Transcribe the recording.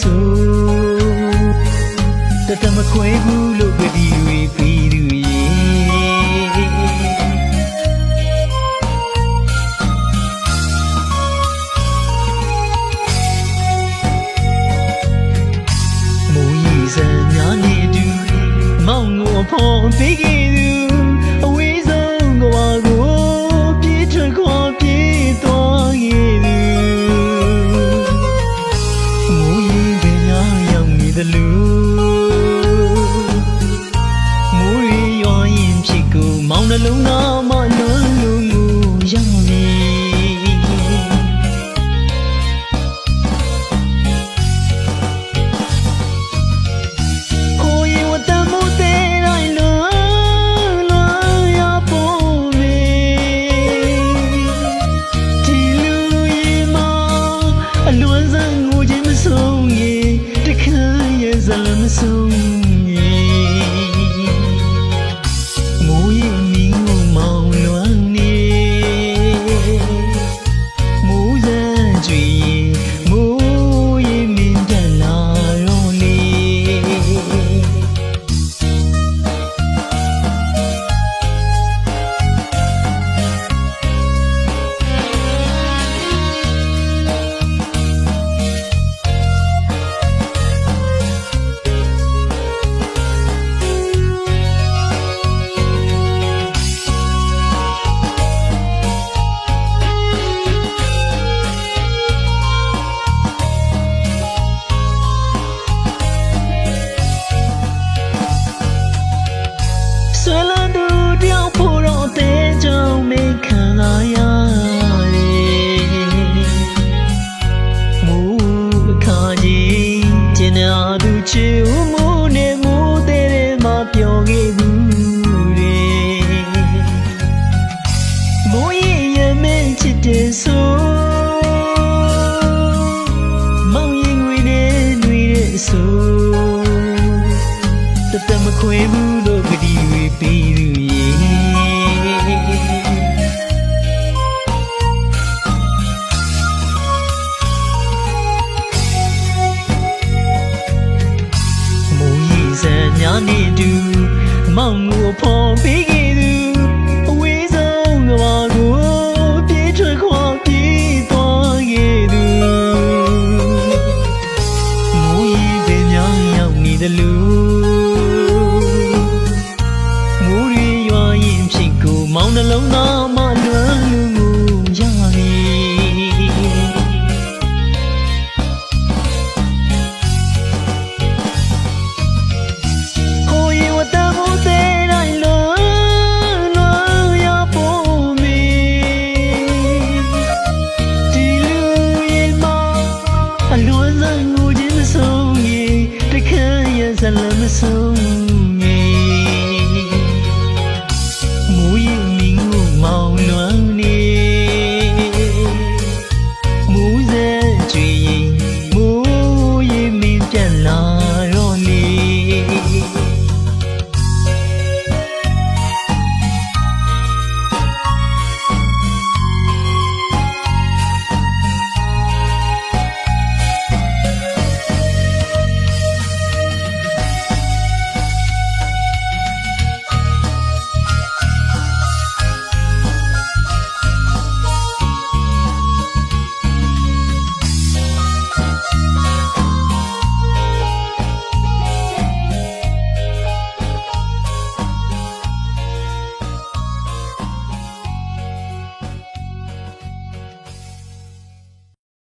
ဆိုတတမခွဲဘူးလို့ပဲဒီတွေပြီးသူရေမူရီစံများနေတူမောင်ငိုဖို့သေးက လူမိုးရီရောရင်ဖြစ်ကူမောင်နှလုံး need you.